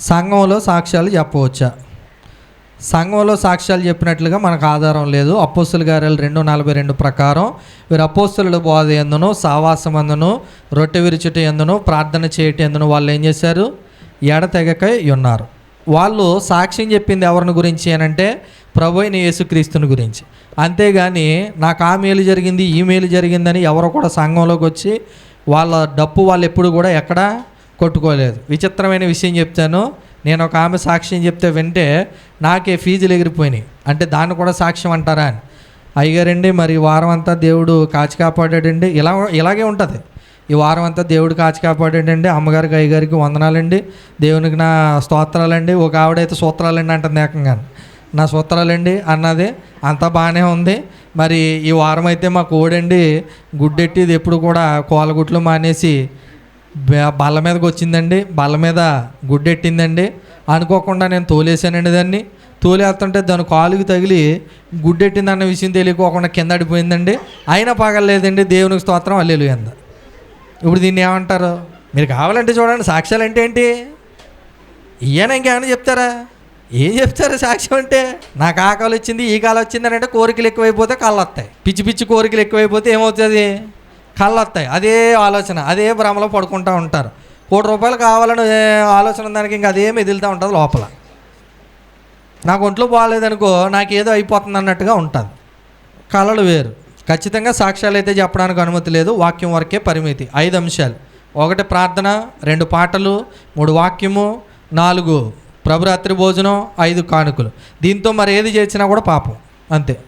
సంఘంలో సాక్ష్యాలు చెప్పవచ్చా? సంఘంలో సాక్ష్యాలు చెప్పినట్లుగా మనకు ఆధారం లేదు. అపోస్తుల గారెలు రెండు నలభై రెండు ప్రకారం. వీరు అపోస్తుల బోధ ఎందును సావాసం అందును రొట్టె విరుచుట ఎందును ప్రార్థన చేయటం ఎందును వాళ్ళు ఏం చేశారు? ఎడతెగక ఉన్నారు. వాళ్ళు సాక్ష్యం చెప్పింది ఎవరిని గురించి అనంటే ప్రభు అయిన యేసుక్రీస్తుని గురించి. అంతేగాని నాకు ఆ మేలు జరిగింది ఈ మేలు జరిగిందని ఎవరు కూడా సంఘంలోకి వచ్చి వాళ్ళ డప్పు వాళ్ళు ఎప్పుడు కూడా ఎక్కడ కొట్టుకోలేదు. విచిత్రమైన విషయం చెప్తాను. నేను ఒక ఆమె సాక్ష్యం చెప్తే వింటే నాకే ఫీజులు ఎగిరిపోయినాయి. అంటే దాన్ని కూడా సాక్ష్యం అంటారా అని. అయ్యారండి మరి ఈ వారం అంతా దేవుడు కాచి కాపాడాడండి. ఇలా ఇలాగే ఉంటుంది. ఈ వారం అంతా దేవుడు కాచి కాపాడాడండి. అమ్మగారికి అయ్యగారికి వందనాలండి. దేవునికి నా స్తోత్రాలండి. ఒక ఆవిడైతే సూత్రాలండి అంటుంది ఏకంగా నా సూత్రాలండి అన్నది అంతా బాగానే ఉంది. మరి ఈ వారం అయితే మా కోడండి గుడ్డెట్టిది ఎప్పుడు కూడా కోలగుట్లు మానేసి బల్ల మీదకి వచ్చిందండి. బల్ల మీద గుడ్డెట్టిందండి. అనుకోకుండా నేను తోలేసానండి దాన్ని. తోలేస్తుంటే దాని కాలుకి తగిలి గుడ్డెట్టిందన్న విషయం తెలియకోకుండా కింద అడిపోయిందండి అయినా పగలలేదండి. దేవునికి స్తోత్రం. అల్లెలు ఎంద ఇప్పుడు దీన్ని ఏమంటారు? మీరు కావాలంటే చూడండి. సాక్ష్యాలు అంటే ఏంటి? ఈయన ఇంకేమైనా చెప్తారా? ఏం చెప్తారు సాక్ష్యం అంటే? నాకు ఆ కాలు వచ్చింది ఈ కాలు వచ్చింది అని అంటే కోరికలు ఎక్కువైపోతే కళ్ళు వస్తాయి. పిచ్చి పిచ్చి కోరికలు ఎక్కువైపోతే ఏమవుతుంది? కళ్ళు వస్తాయి అదే ఆలోచన. అదే భ్రమలో పడుకుంటూ ఉంటారు. కోటి రూపాయలు కావాలని ఆలోచన దానికి ఇంకా అదే మెదులుతూ ఉంటుంది లోపల. నాకు ఒంట్లో బాగాలేదనుకో నాకేదో అయిపోతుంది అన్నట్టుగా ఉంటుంది. కళలు వేరు. ఖచ్చితంగా సాక్ష్యాలు అయితే చెప్పడానికి అనుమతి లేదు. వాక్యం వరకే పరిమితి. ఐదు అంశాలు. ఒకటి ప్రార్థన రెండు పాటలు మూడు వాక్యము నాలుగు ప్రభురాత్రి భోజనం ఐదు కానుకలు. దీంతో మరి ఏది చేసినా కూడా పాపం. అంతే.